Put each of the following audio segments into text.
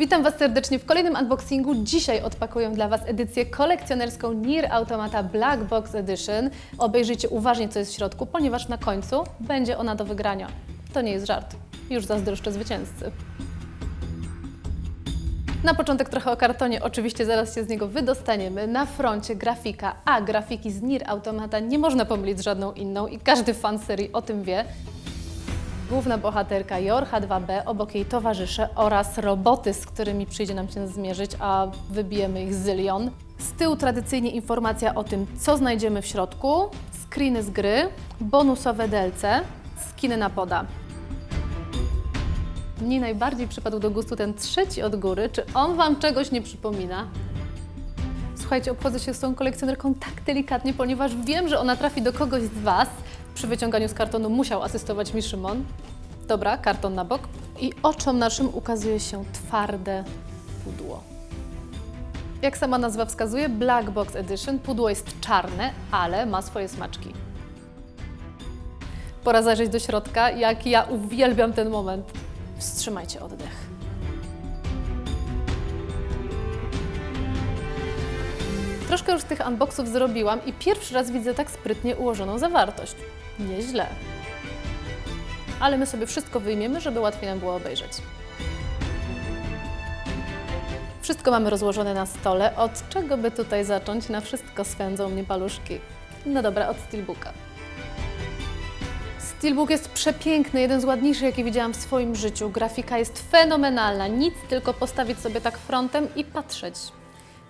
Witam Was serdecznie w kolejnym unboxingu. Dzisiaj odpakuję dla Was edycję kolekcjonerską Nier Automata Black Box Edition. Obejrzyjcie uważnie, co jest w środku, ponieważ na końcu będzie ona do wygrania. To nie jest żart. Już zazdroszczę zwycięzcy. Na początek trochę o kartonie, oczywiście zaraz się z niego wydostaniemy. Na froncie grafika, a grafiki z Nier Automata nie można pomylić z żadną inną i każdy fan serii o tym wie. Główna bohaterka Jorha 2B, obok jej towarzysze oraz roboty, z którymi przyjdzie nam się zmierzyć, a wybijemy ich zylion. Z tyłu tradycyjnie informacja o tym, co znajdziemy w środku, screeny z gry, bonusowe DLC, skiny na poda. Mnie najbardziej przypadł do gustu ten trzeci od góry. Czy on Wam czegoś nie przypomina? Słuchajcie, obchodzę się z tą kolekcjonerką tak delikatnie, ponieważ wiem, że ona trafi do kogoś z Was. Przy wyciąganiu z kartonu musiał asystować mi Szymon. Dobra, karton na bok. I oczom naszym ukazuje się twarde pudło. Jak sama nazwa wskazuje, Black Box Edition. Pudło jest czarne, ale ma swoje smaczki. Pora zajrzeć do środka, jak ja uwielbiam ten moment. Wstrzymajcie oddech. Troszkę już tych unboxów zrobiłam i pierwszy raz widzę tak sprytnie ułożoną zawartość. Nieźle. Ale my sobie wszystko wyjmiemy, żeby łatwiej nam było obejrzeć. Wszystko mamy rozłożone na stole. Od czego by tutaj zacząć? Na wszystko swędzą mnie paluszki. No dobra, od Steelbooka. Steelbook jest przepiękny, jeden z ładniejszych, jaki widziałam w swoim życiu. Grafika jest fenomenalna, nic tylko postawić sobie tak frontem i patrzeć.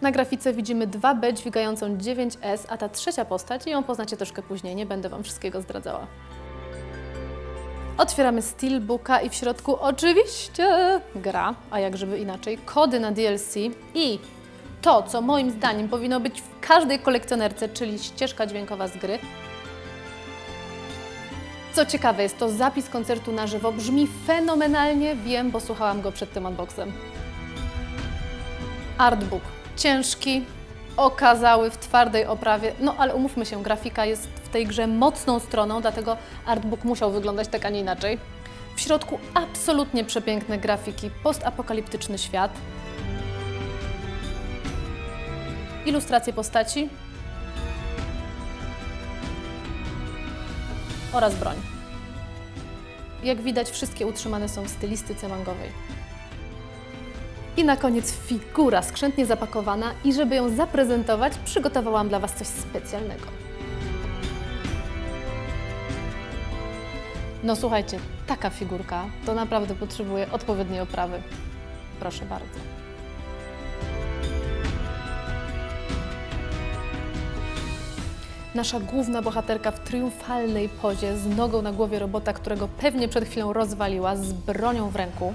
Na grafice widzimy 2B dźwigającą 9S, a ta trzecia postać, ją poznacie troszkę później, nie będę Wam wszystkiego zdradzała. Otwieramy Steelbooka i w środku oczywiście gra, a jak żeby inaczej, kody na DLC i to, co moim zdaniem powinno być w każdej kolekcjonerce, czyli ścieżka dźwiękowa z gry. Co ciekawe, jest to zapis koncertu na żywo. Brzmi fenomenalnie, wiem, bo słuchałam go przed tym unboxem. Artbook. Ciężki, okazały, w twardej oprawie. No ale umówmy się, grafika jest w tej grze mocną stroną, dlatego artbook musiał wyglądać tak, a nie inaczej. W środku absolutnie przepiękne grafiki, postapokaliptyczny świat. Ilustracje postaci, oraz broń. Jak widać, wszystkie utrzymane są w stylistyce mangowej. I na koniec figura skrzętnie zapakowana i żeby ją zaprezentować, przygotowałam dla Was coś specjalnego. No słuchajcie, taka figurka to naprawdę potrzebuje odpowiedniej oprawy. Proszę bardzo. Nasza główna bohaterka w triumfalnej pozie z nogą na głowie robota, którego pewnie przed chwilą rozwaliła, z bronią w ręku.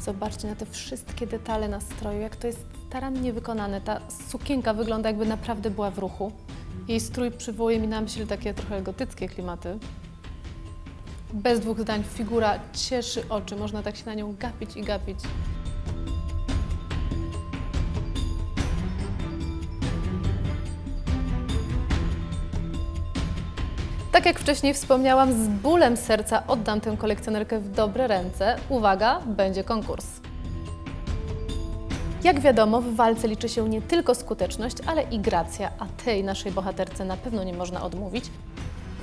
Zobaczcie na te wszystkie detale na stroju, jak to jest starannie wykonane. Ta sukienka wygląda jakby naprawdę była w ruchu. Jej strój przywołuje mi na myśl takie trochę gotyckie klimaty. Bez dwóch zdań figura cieszy oczy, można tak się na nią gapić i gapić. Tak jak wcześniej wspomniałam, z bólem serca oddam tę kolekcjonerkę w dobre ręce. Uwaga, będzie konkurs. Jak wiadomo, w walce liczy się nie tylko skuteczność, ale i gracja, a tej naszej bohaterce na pewno nie można odmówić.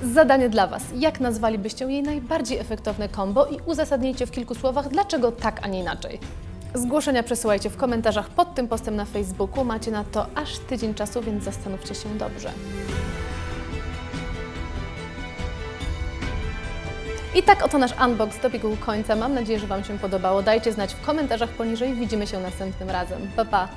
Zadanie dla Was. Jak nazwalibyście jej najbardziej efektowne combo i uzasadnijcie w kilku słowach, dlaczego tak, a nie inaczej. Zgłoszenia przesyłajcie w komentarzach pod tym postem na Facebooku. Macie na to aż tydzień czasu, więc zastanówcie się dobrze. I tak oto nasz unbox dobiegł końca. Mam nadzieję, że Wam się podobało. Dajcie znać w komentarzach poniżej. Widzimy się następnym razem. Pa, pa!